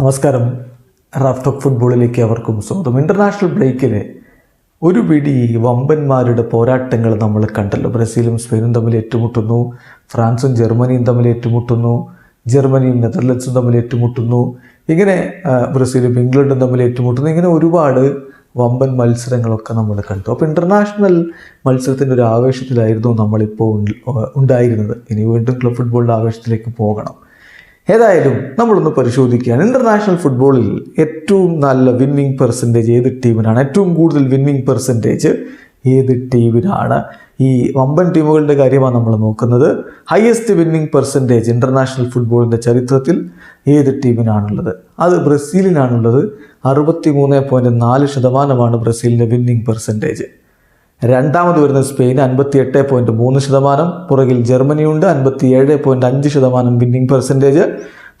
നമസ്കാരം. റാഫ്റ്റോക്ക് ഫുട്ബോളിലേക്ക് അവർക്കും സ്വാഗതം. ഇന്റർനാഷണൽ ബ്രേക്കിൽ ഒരു പിടി വമ്പന്മാരുടെ പോരാട്ടങ്ങൾ നമ്മൾ കണ്ടല്ലോ. ബ്രസീലും സ്പെയിനും തമ്മിൽ ഏറ്റുമുട്ടുന്നു. ഫ്രാൻസും ജർമ്മനിയും തമ്മിൽ ഏറ്റുമുട്ടുന്നു. ജർമ്മനിയും നെതർലൻഡ്സും തമ്മിൽ ഏറ്റുമുട്ടുന്നു. ഇങ്ങനെ ബ്രസീലും ഇംഗ്ലണ്ടും തമ്മിൽ ഏറ്റുമുട്ടുന്നു. ഇങ്ങനെ ഒരുപാട് വമ്പൻ മത്സരങ്ങളൊക്കെ നമ്മൾ കണ്ടു. അപ്പോൾ ഇന്റർനാഷണൽ മത്സരത്തിന്റെ ഒരു ആവേശത്തിലായിരുന്നു നമ്മളിപ്പോൾ ഉണ്ട- ഉണ്ടായിരുന്നത്. ഇനി വീണ്ടും ക്ലബ് ഫുട്ബോളിന്റെ ആവേശത്തിലേക്ക് പോകണം. ഏതായാലും നമ്മളൊന്ന് പരിശോധിക്കുകയാണ്. ഇന്റർനാഷണൽ ഫുട്ബോളിൽ ഏറ്റവും നല്ല വിന്നിംഗ് പെർസെന്റേജ് ഏത് ടീമിനാണ് ഏറ്റവും കൂടുതൽ വിന്നിംഗ് പെർസെന്റേജ് ഏത് ടീമിനാണ് ഈ വമ്പൻ ടീമുകളുടെ കാര്യമാണ് നമ്മൾ നോക്കുന്നത്. ഹയസ്റ്റ് വിന്നിംഗ് പെർസെന്റേജ് ഇന്റർനാഷണൽ ഫുട്ബോളിന്റെ ചരിത്രത്തിൽ ഏത് ടീമിനാണുള്ളത് അത് ബ്രസീലിനാണുള്ളത്. അറുപത്തി മൂന്ന് പോയിന്റ് നാല് ശതമാനമാണ് ബ്രസീലിന്റെ വിന്നിംഗ് പെർസെന്റേജ് രണ്ടാമത് വരുന്ന സ്പെയിൻ അൻപത്തി എട്ട് പോയിന്റ് മൂന്ന് ശതമാനം. പുറകിൽ ജർമ്മനിയുണ്ട് അൻപത്തി ഏഴ് പോയിന്റ് അഞ്ച് ശതമാനം വിന്നിംഗ് പെർസെന്റേജ്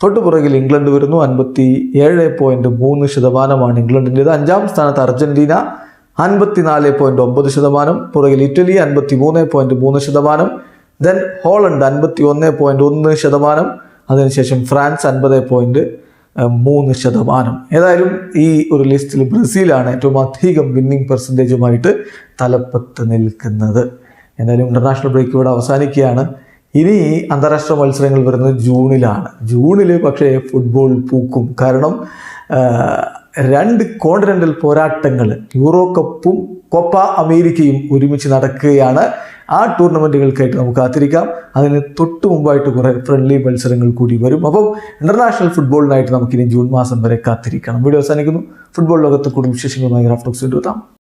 തൊട്ടു പുറകിൽ ഇംഗ്ലണ്ട് വരുന്നു അൻപത്തി ഏഴ് പോയിന്റ് മൂന്ന് ശതമാനമാണ് ഇംഗ്ലണ്ടിന്റെത്. അഞ്ചാം സ്ഥാനത്ത് അർജന്റീന അൻപത്തിനാല് പോയിന്റ് ഒമ്പത് ശതമാനം. പുറകിൽ ഇറ്റലി അൻപത്തി മൂന്ന് പോയിന്റ് മൂന്ന് ശതമാനം. ദെൻ ഹോളണ്ട് അൻപത്തി ഒന്ന് പോയിന്റ് ഒന്ന് ശതമാനം. അതിനുശേഷം ഫ്രാൻസ് അൻപത് പോയിന്റ് മൂന്ന് ശതമാനം. ഏതായാലും ഈ ഒരു ലിസ്റ്റിൽ ബ്രസീലാണ് ഏറ്റവും അധികം വിന്നിംഗ് പെർസെന്റേജുമായിട്ട് തലപ്പത്ത് നിൽക്കുന്നത്. എന്തായാലും ഇന്റർനാഷണൽ ബ്രേക്ക് ഇവിടെ അവസാനിക്കുകയാണ്. ഇനി അന്താരാഷ്ട്ര മത്സരങ്ങൾ വരുന്നത് ജൂണിലാണ്. ജൂണിൽ പക്ഷേ ഫുട്ബോൾ പൂക്കും. കാരണം രണ്ട് കോണ്ടിനെന്റൽ പോരാട്ടങ്ങൾ യൂറോ കപ്പും കൊപ്പ അമേരിക്കയും ഒരുമിച്ച് നടക്കുകയാണ്. ആ ടൂർണമെന്റുകൾക്കായിട്ട് നമുക്ക് കാത്തിരിക്കാം. അതിന് തൊട്ട് മുമ്പായിട്ട് കുറേ ഫ്രണ്ട്ലി മത്സരങ്ങൾ കൂടി വരും. അപ്പം ഇന്റർനാഷണൽ ഫുട്ബോളിനായിട്ട് നമുക്കിനി ജൂൺ മാസം വരെ കാത്തിരിക്കണം. വീഡിയോ അവസാനിക്കുന്നു. ഫുട്ബോൾ ലോകത്ത് കൂടുതൽ വിശേഷങ്ങളുമായി റാഫ്റ്റോക്സ് എത്താം.